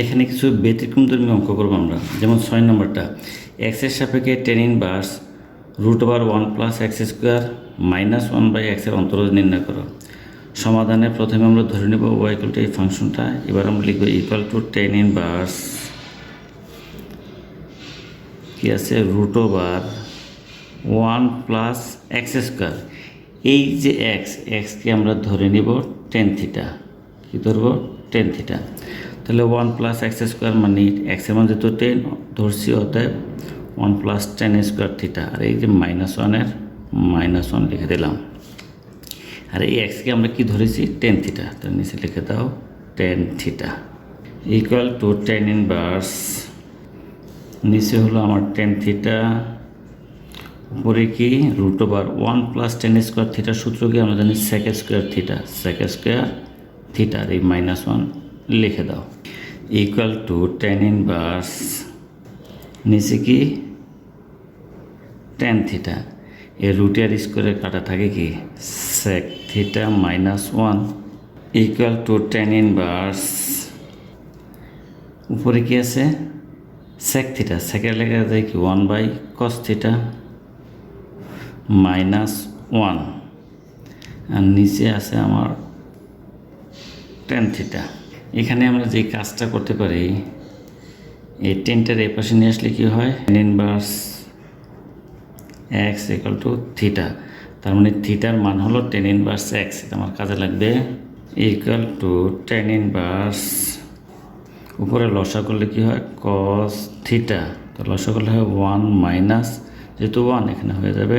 এখানে কিছু ব্যতিক্রম ধর্মী অঙ্ক করব আমরা। যেমন ছয় নম্বরটা এক্সের সাপেক্ষে tan inverse root over one plus x square minus one by এক্সের অন্তরজ নির্ণয় করো। সমাধানে প্রথমে আমরা ধরে নেব ওয়াইকুল টু এই ফাংশনটা, এবার আমরা লিখব ইকুয়াল টু টেন ইনভার্স কি আছে? Root over one plus x square এই যে এক্স এক্সকে আমরা ধরে নিব টেন থিটা কী ধরবো? টেন থিটা তাহলে ওয়ান প্লাস এক্স স্কোয়ার মানে এক্সের মান যেহেতু টেন ধরছি অতএব one plus tan square theta আর এই যে মাইনাস ওয়ানের মাইনাস ওয়ান লিখে দিলাম। আর এই এক্সকে আমরা কি ধরেছি? টেন থিটা তার নিচে লিখে দাও tan theta equal to tan inverse নিচে হলো আমার টেন থিটা উপরে কি? Root over one plus tan square থিটার সূত্র কি? আমরা জানি sec square theta sec square theta আর এই মাইনাস ওয়ান লিখে দাও। ইকুয়াল টু টেন ইনভার্স নিচে কি? টেন থিটা এর রুটের স্কোয়ারে কাটা থাকে কি? Sec theta minus one equal to tan inverse উপরে কি আছে? সেক থিটা সেকের লেখা যায় কি? One by cos theta minus one আর নিচে আছে আমার টেন থিটা এখানে আমরা যে কাজটা করতে পারি, এই টেনটার এই পাশে নিয়ে আসলে কী হয়? Inverse x equal to theta তার মানে থিটার মান হলো টেন ইনভার্স এক্স এটা আমার কাজে লাগবে। ইকুয়াল টু টেন ইনভার্স উপরে লসা করলে কি হয়? কস থিটা তো লসা করলে হয় ওয়ান মাইনাস যেহেতু ওয়ান এখানে হয়ে যাবে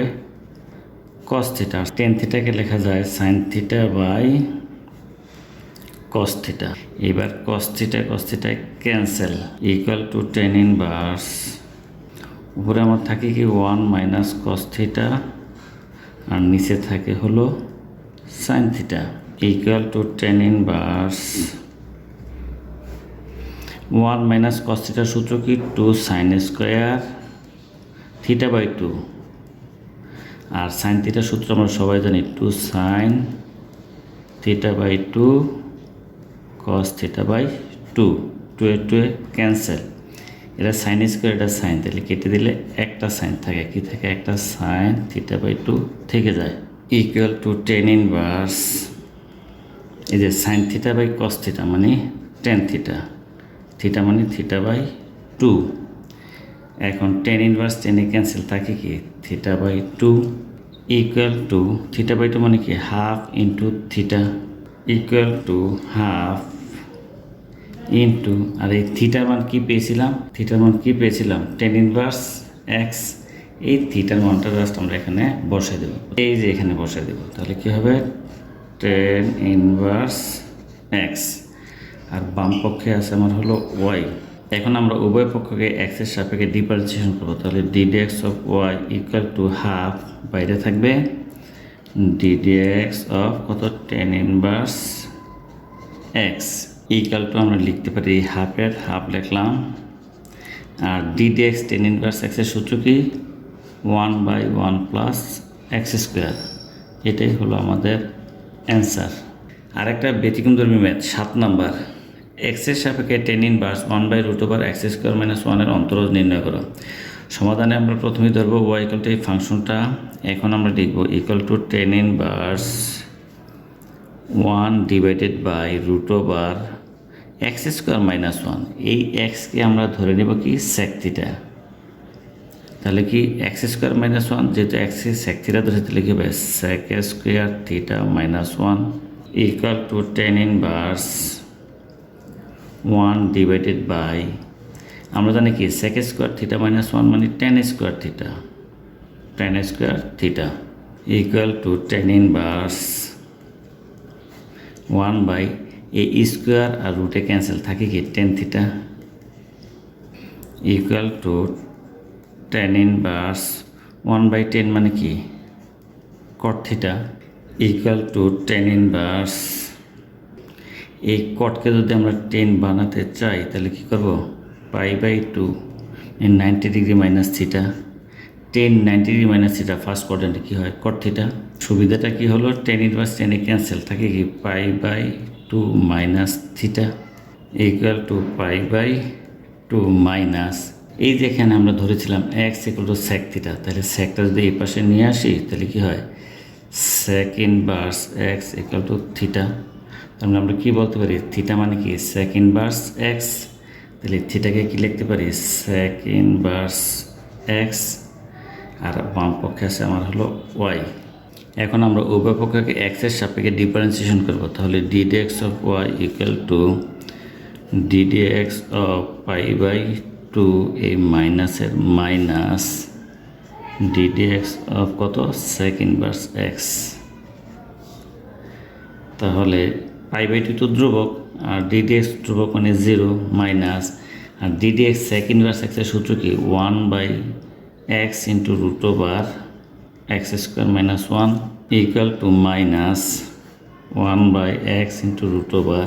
কস থিটা টেন থিটাকে লেখা যায় sine theta by cos theta এবার cos theta cos theta cancel equal to tan inverse উপরে আমার থাকে কি ওয়ান মাইনাস কস থিটা আর নিচে থাকে হলো sine theta equal to tan inverse one minus cos থিটার সূত্র কি? Two sine square theta by two R sine থিটার সূত্র আমরা সবাই জানি two sine theta by two cos theta by two two A two A cancel এটা sine square এটা সাইন তাহলে কেটে দিলে একটা সাইন থাকে। কি থাকে? একটা সাইন থিটা বাই টু থেকে যায়। ইকুয়াল টু টেন ইনভার্স এই যে sine theta by cos theta মানে টেন থিটা থিটা মানে থিটা বাই টু এখন টেন ইনভার্স টেনে ক্যান্সেল থাকে কি? Theta by two equal to theta by two মানে কি? Half into theta equal to half into আর এই থিটার মান কী পেয়েছিলাম? থিটার মান কী পেয়েছিলাম? টেন ইনভার্স এক্স এই থিটার মানটা জাস্ট আমরা এখানে বসাই দেবো। এই যে এখানে বসাই দেবো, তাহলে কী হবে? টেন ইনভার্স এক্স আর বাম পক্ষে আছে আমার হলো ওয়াই এখন আমরা উভয় পক্ষকে এক্সের সাপেক্ষে ডিফারেন্সিয়েশন করব, তাহলে d d x of y equal to half বাইরে থাকবে। ডিডি এক্স অফ কত? Tan inverse x equal to আমরা লিখতে পারি হাফের, হাফ লিখলাম। আর d d x tan inverse এক্সের সূত্র কি? One by one plus x square এটাই হলো আমাদের অ্যান্সার আর একটা ব্যতিক্রমধর্মী ম্যাথ, সাত নাম্বার। এক্সের সাপেক্ষে tan inverse one by root over x square minus ওয়ানের অন্তরজ নির্ণয় করো। সমাধানে আমরা প্রথমেই ধরবো ওয়াই ইকুয়াল টু এই ফাংশনটা। এখন আমরা লিখব equal to tan inverse one divided by root over x square minus one এই এক্সকে আমরা ধরে নেব কি? সেক থিটা তাহলে কি এক্স স্কোয়ার মাইনাস ওয়ান যেহেতু এক্স সেক থিটা ধরে তাহলে কি হবে? Sec square theta minus one equal to tan inverse one divided by আমরা জানি কি? Sec square theta minus one মানে tan square theta tan square theta equal to tan inverse one by A square আর রুটে cancel থাকে কি tan theta equal to tan inverse one by tan মানে কি? Cot theta equal to tan inverse এই কটকে যদি আমরা টেন বানাতে চাই, তাহলে কি করব? Pi by two ninety degree minus theta tan ninety degree minus theta first কোয়ার্ডেন্টে কী হয়? কট থিটা সুবিধাটা কি হলো? টেন ইনভার্স টেনে ক্যান্সেল থাকে কি? Pi by two minus theta equal to pi by two minus এই যে এখানে আমরা ধরেছিলাম x equal to sec theta তাহলে সেকটা যদি এই পাশে নিয়ে আসি, তাহলে কি হয়? Sec inverse x equal to theta মানে আমরা কী বলতে পারি? থিটা মানে কি? সেক ইনভার্স এক্স তাহলে থিটাকে কি লিখতে পারি? সেক ইনভার্স এক্স আর বাম পক্ষে আছে আমার হলো ওয়াই এখন আমরা উভয় পক্ষকে এক্সের সাপেক্ষে ডিফারেন্সিয়েশন করব। তাহলে d d x of y equal to d d x of pi by two এই মাইনাসের মাইনাস ডিডি এক্স অফ কত? সেক ইনভার্স এক্স তাহলে পাই বাই টু তো ধ্রুবক, আর ডিডি এক্স ধ্রুবক মানে জিরো মাইনাস আর d d x sec inverse এক্সের সূত্র কি? One by x into root over x square minus one equal to minus one by x into root over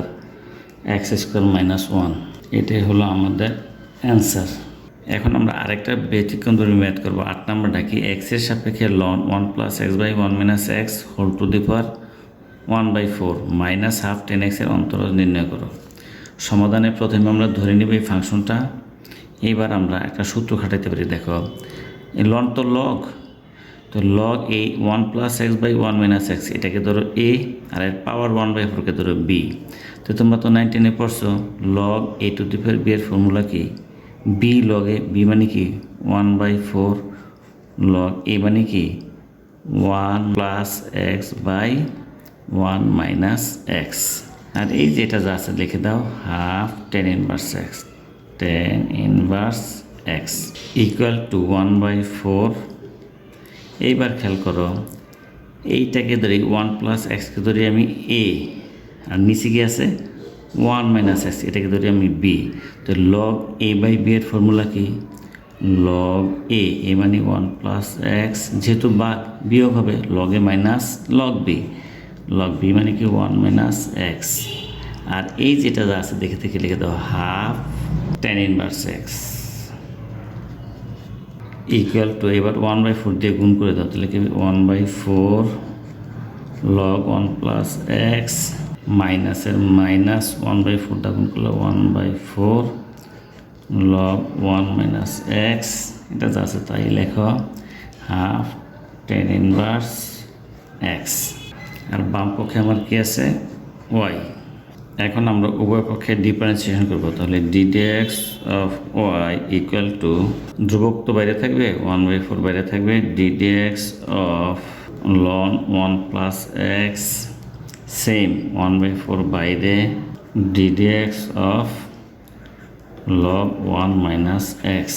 x square minus one এটাই হলো আমাদের answer এখন আমরা আরেকটা ব্যতিক্রম ধরে ম্যাথ করব। আট নাম্বারটা কি? এক্সের সাপেক্ষে ln one plus x by one minus x whole to the power one by four minus half tan এক্সের অন্তর নির্ণয় করো। সমাধানে প্রথমে আমরা ধরে নিব এই ফাংশনটা। এইবার আমরা একটা সূত্র খাটাইতে পারি। দেখো লন তো লগ তো log A one plus x by one minus x এটাকে ধরো এ আর এর পাওয়ার ওয়ান বাই ফোরকে ধরো বি তো তোমরা তো নাইন টেনে পড়ছো log A to the four B এর ফর্মুলা কি? বি লগে বি মানে কি? One by four log A মানে কি? One plus x by one minus x আর এই যেটা যা আছে, লিখে দাও half tan inverse x tan inverse x equal to one by four এইবার খেয়াল করো, এইটাকে ধরি ওয়ান প্লাস এক্সকে ধরি আমি এ আর নিচে কি আছে? ওয়ান মাইনাস এক্স এটাকে ধরি আমি বি তো লগ এ বাই বি এর ফর্মুলা কি? লগ এ এ মানে ওয়ান প্লাস এক্স যেহেতু বাদ বিয়োগ হবে log A minus log B log B মানে কি? ওয়ান মাইনাস এক্স আর এই যেটা আছে দেখে থেকে লিখে দাও half tan inverse x equal to এবার ওয়ান বাই ফোর দিয়ে গুণ করে দাও, তাহলে কি one by four log one plus x মাইনাসের মাইনাস ওয়ান বাই ফোরটা গুণ করলে one by four log one minus x এটা যা আছে তাই লেখো হাফ টেন ইনভার্স এক্স আর বাম পক্ষে আমার কি আছে? ওয়াই এখন আমরা উভয় পক্ষে ডিফারেন্সিয়েশন করব। তাহলে d d x of y equal to ধ্রুবক তো বাইরে থাকবে ওয়ান বাই ফোর বাইরে থাকবে। D d x of ln one plus x same one by four বাইরে। D d x of log one minus x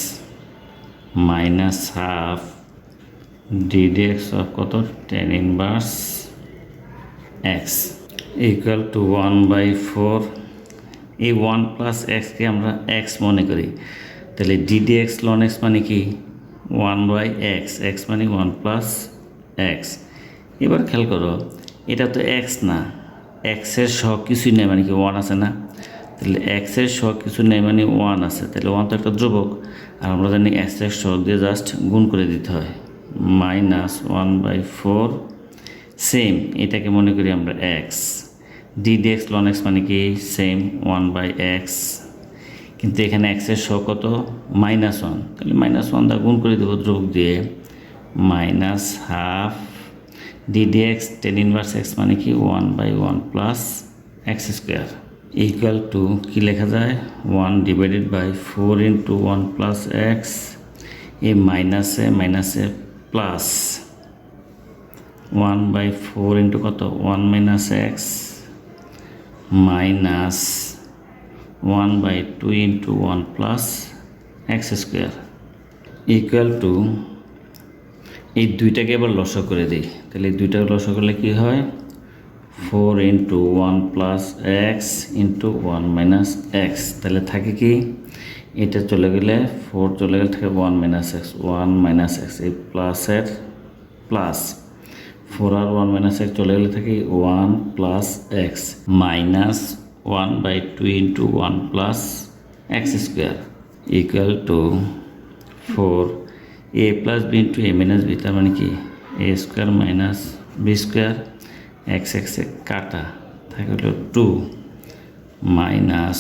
minus half d d x of কত? Tan inverse x equal to one by four এই one plus এক্সকে আমরা x মনে করি। তাহলে d d x ln x মানে কি? ওয়ান বাই এক্স এক্স মানে ওয়ান প্লাস এক্স এবার খেয়াল করো, এটা তো এক্স না। এক্সের সহ কিছুই নেই মানে কি ওয়ান আছে না? তাহলে এক্সের সহ কিছু নেই মানে ওয়ান আছে। তাহলে ওয়ান তো একটা ধ্রুবক। আর আমরা জানি এক্সের সহ দিয়ে জাস্ট গুণ করে দিতে হয়। Minus one by four same এটাকে মনে করি আমরা x d d x ln x মানে কি? সেম ওয়ান বাই এক্স কিন্তু এখানে এক্সের শো কত? মাইনাস ওয়ান তাহলে মাইনাস ওয়ান দা গুণ করে দেবো যোগ দিয়ে minus half d d x tan inverse x মানে কি? One by one plus x square equal to কী লেখা যায়? One divided by four into one plus x এ মাইনাসে মাইনাসে plus one by four into কত? One minus x minus one by two into one plus x square equal to এই দুইটাকে এবার loss করে দিই। তাহলে এই দুইটাকে লস করলে কী হয়? Four into one plus x into one minus x তাহলে থাকে কি? এটা চলে গেলে ফোর চলে গেলে থাকে one minus x one minus x এই প্লাসের প্লাস ফোর আর ওয়ান মাইনাস এক্স চলে গেলে থাকে one plus x minus one by two into one plus x square equal to four A plus B into A minus B, তার মানে কি? A square minus B square x x কাটা। থাকে হলো two minus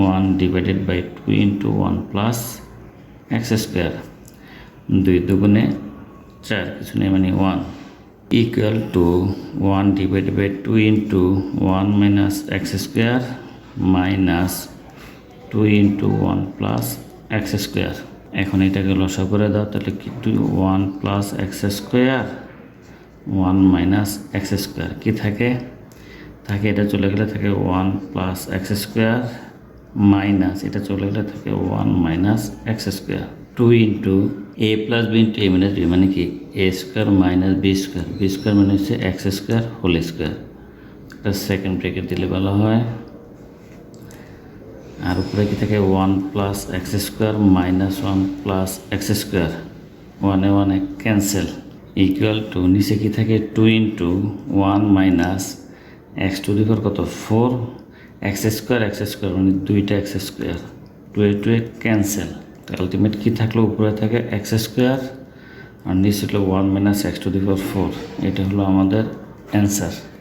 one divided by two into one plus x square. দুই দুগুণে চার, কিছু নেই মানে one. Equal to one divided by two into one minus x square minus two into one plus x square এখন এটাকে লসা করে দাও, তাহলে কি two one plus x square one minus x square কী থাকে? থাকে এটা চলে গেলে থাকে one plus x square minus এটা চলে গেলে থাকে one minus x square two into a plus b into a minus b মানে কি? A square minus b square b square মানে হচ্ছে এক্স স্কোয়ার হোল স্কোয়ার এটা সেকেন্ড ব্রেকেট দিলে ভালো হয়। আর উপরে কি থাকে? One plus x square minus one plus x square ওয়ানে ওয়ানে ক্যান্সেল ইকুয়াল টু নিচে কি থাকে? Two into one minus x to the কত? Four x square x square মানে দুইটা x square two a two a cancel ultimate কী থাকল? উপরে থাকে এক্স স্কোয়ার আর নিচে হলো one minus x to the four এটা হলো আমাদের অ্যান্সার